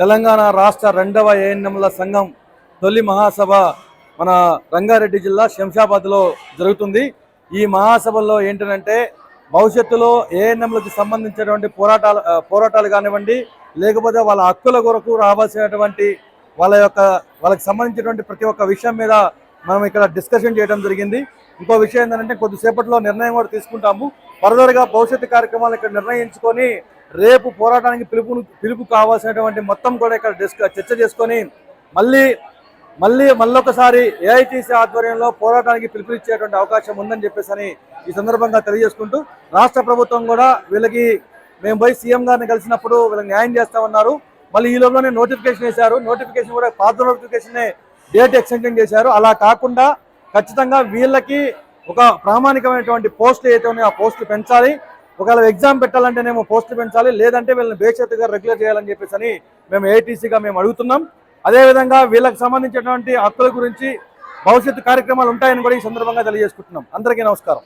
తెలంగాణ రాష్ట్ర రెండవ ఏఎన్ఎంల సంఘం తొలి మహాసభ మన రంగారెడ్డి జిల్లా శంషాబాద్లో జరుగుతుంది. ఈ మహాసభలో ఏంటంటే భవిష్యత్తులో ఏఎన్ఎంలకు సంబంధించినటువంటి పోరాటాలు పోరాటాలు కానివ్వండి లేకపోతే వాళ్ళ హక్కుల కొరకు రావాల్సినటువంటి వాళ్ళ యొక్క వాళ్ళకి సంబంధించినటువంటి ప్రతి ఒక్క విషయం మీద మనం ఇక్కడ డిస్కషన్ చేయడం జరిగింది. ఇంకో విషయం ఏంటంటే కొద్దిసేపట్లో నిర్ణయం కూడా తీసుకుంటాము. ఫర్దర్గా భవిష్యత్తు కార్యక్రమాలు ఇక్కడ నిర్ణయించుకొని రేపు పోరాటానికి పిలుపు పిలుపు కావాల్సినటువంటి మొత్తం కూడా ఇక్కడ డిస్క చర్చ చేసుకొని మళ్ళీ మళ్ళీ మళ్ళొకసారి ఏఐటీసీ ఆధ్వర్యంలో పోరాటానికి పిలుపునిచ్చేటువంటి అవకాశం ఉందని చెప్పేసి అని ఈ సందర్భంగా తెలియజేసుకుంటూ రాష్ట్ర ప్రభుత్వం కూడా వీళ్ళకి మేము పోయి సీఎం గారిని కలిసినప్పుడు వీళ్ళకి న్యాయం చేస్తామన్నారు. మళ్ళీ ఈ లోపలనే నోటిఫికేషన్ వేశారు. నోటిఫికేషన్ కూడా పాత నోటిఫికేషన్ డేట్ ఎక్స్టెన్షన్ చేశారు. అలా కాకుండా ఖచ్చితంగా వీళ్ళకి ఒక ప్రామాణికమైనటువంటి పోస్టులు ఏదైతే ఉన్నాయో ఆ పోస్టులు పెంచాలి. ఒకవేళ ఎగ్జామ్ పెట్టాలంటేనేమో పోస్టులు పెంచాలి లేదంటే వీళ్ళని బేషరతుగా రెగ్యులర్ చేయాలని చెప్పేసి అని మేము ఏటీసీగా మేము అడుగుతున్నాం. అదేవిధంగా వీళ్ళకి సంబంధించినటువంటి హక్కుల గురించి భవిష్యత్తు కార్యక్రమాలు ఉంటాయని కూడా ఈ సందర్భంగా తెలియజేసుకుంటున్నాం. అందరికీ నమస్కారం.